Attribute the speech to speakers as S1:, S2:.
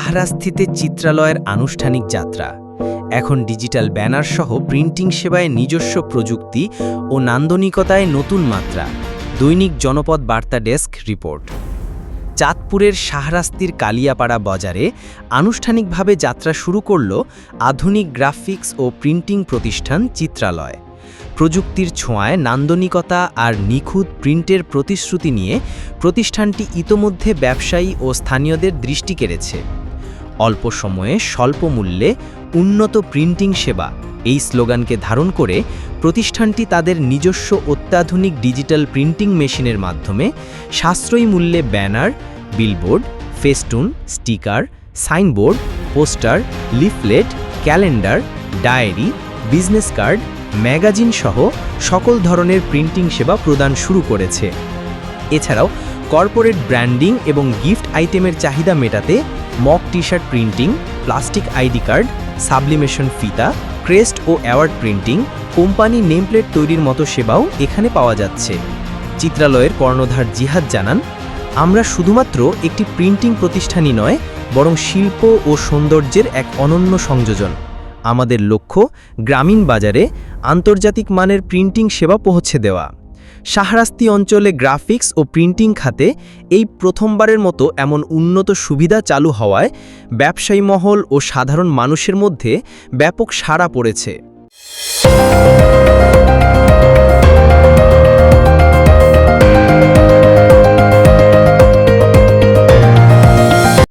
S1: শাহরাস্থিতে চিত্রালয়ের আনুষ্ঠানিক যাত্রা। এখন ডিজিটাল ব্যানার সহ প্রিন্টিং সেবায় নিজস্ব প্রযুক্তি ও নান্দনিকতায় নতুন মাত্রা। দৈনিক জনপদ বার্তা ডেস্ক রিপোর্ট। চাঁদপুরের শাহরাস্তির কালিয়াপাড়া বাজারে আনুষ্ঠানিকভাবে যাত্রা শুরু করল আধুনিক গ্রাফিক্স ও প্রিন্টিং প্রতিষ্ঠান চিত্রালয়। প্রযুক্তির ছোঁয়ায় নান্দনিকতা আর নিখুঁত প্রিন্টের প্রতিশ্রুতি নিয়ে প্রতিষ্ঠানটি ইতোমধ্যে ব্যবসায়ী ও স্থানীয়দের দৃষ্টি কেড়েছে। অল্প সময়ে স্বল্প মূল্যে উন্নত প্রিন্টিং সেবা এই স্লোগানকে ধারণ করে প্রতিষ্ঠানটি তাদের নিজস্ব অত্যাধুনিক ডিজিটাল প্রিন্টিং মেশিনের মাধ্যমে সাশ্রয়ী মূল্যে banner, billboard, festoon, sticker, signboard, poster, leaflet, calendar, diary, business card, magazine সহ সকল ধরনের প্রিন্টিং সেবা প্রদান শুরু করেছে। এছাড়াও কর্পোরেট ব্র্যান্ডিং এবং গিফট আইটেমের চাহিদা মেটাতে mug T shirt printing plastic ID card sublimation ফিতা ক্রেস্ট ও অ্যাওয়ার্ড প্রিন্টিং কোম্পানি নেমপ্লেট তৈরির মতো সেবাও এখানে পাওয়া যাচ্ছে। চিত্রালয়ের কর্ণধার জিহাদ জানান, আমরা শুধুমাত্র একটি প্রিন্টিং প্রতিষ্ঠানই নয়, বরং শিল্প ও সৌন্দর্যের এক অনন্য সংযোজন। আমাদের লক্ষ্য গ্রামীণ বাজারে আন্তর্জাতিক মানের প্রিন্টিং সেবা পৌঁছে দেওয়া। শাহরাস্তি অঞ্চলে গ্রাফিক্স ও প্রিন্টিং খাতে এই প্রথমবারের মতো এমন উন্নত সুবিধা চালু হওয়ায় ব্যবসায়ী মহল ও সাধারণ মানুষের মধ্যে ব্যাপক সাড়া পড়েছে।